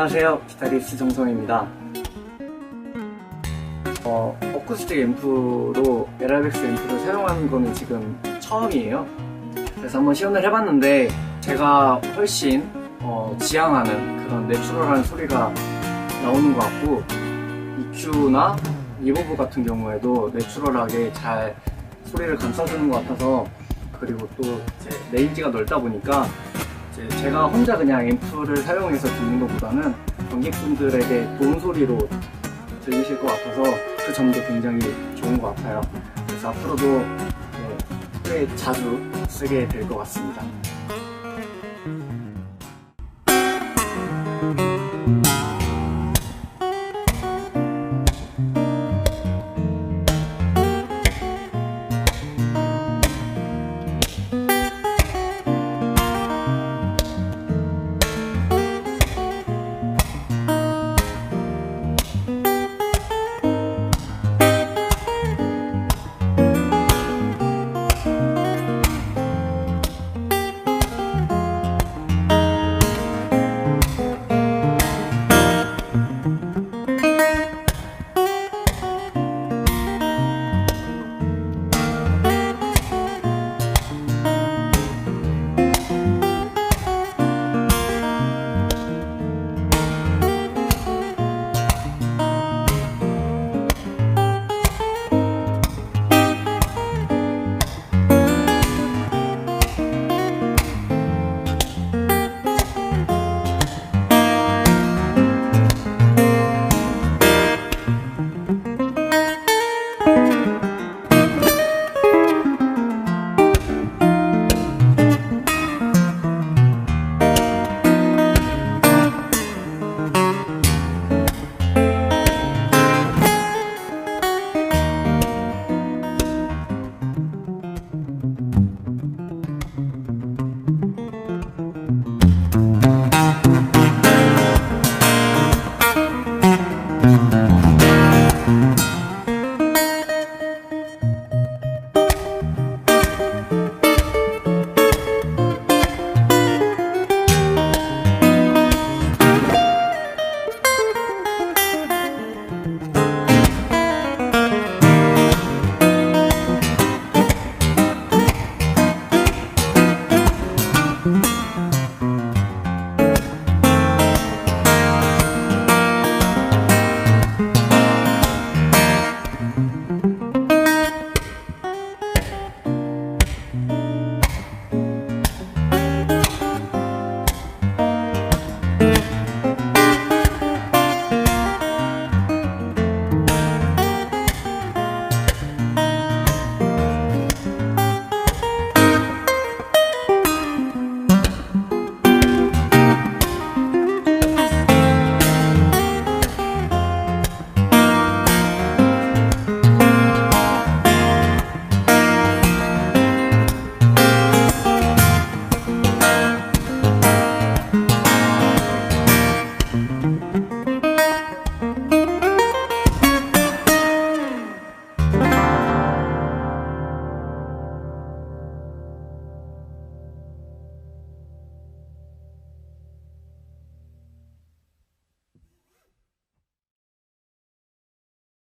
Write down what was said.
안녕하세요. 기타리스트 정성입니다. 어, 어쿠스틱 앰프로 에라백스 앰프를 사용하는 거는 지금 처음이에요. 그래서 한번 시연을 해봤는데 제가 훨씬 어, 지향하는 그런 내추럴한 소리가 나오는 것 같고 EQ나 리버브 같은 경우에도 내추럴하게 잘 소리를 감싸주는 것 같아서 그리고 또 이제 레인지가 넓다 보니까 이 제 제가 혼자 그냥 앰프를 사용해서 듣는 것보다는 관객분들에게 좋은 소리로 들리실 것 같아서 그 점도 굉장히 좋은 것 같아요. 그래서 앞으로도 네, 꽤 자주 쓰게 될 것 같습니다. Mm-hmm.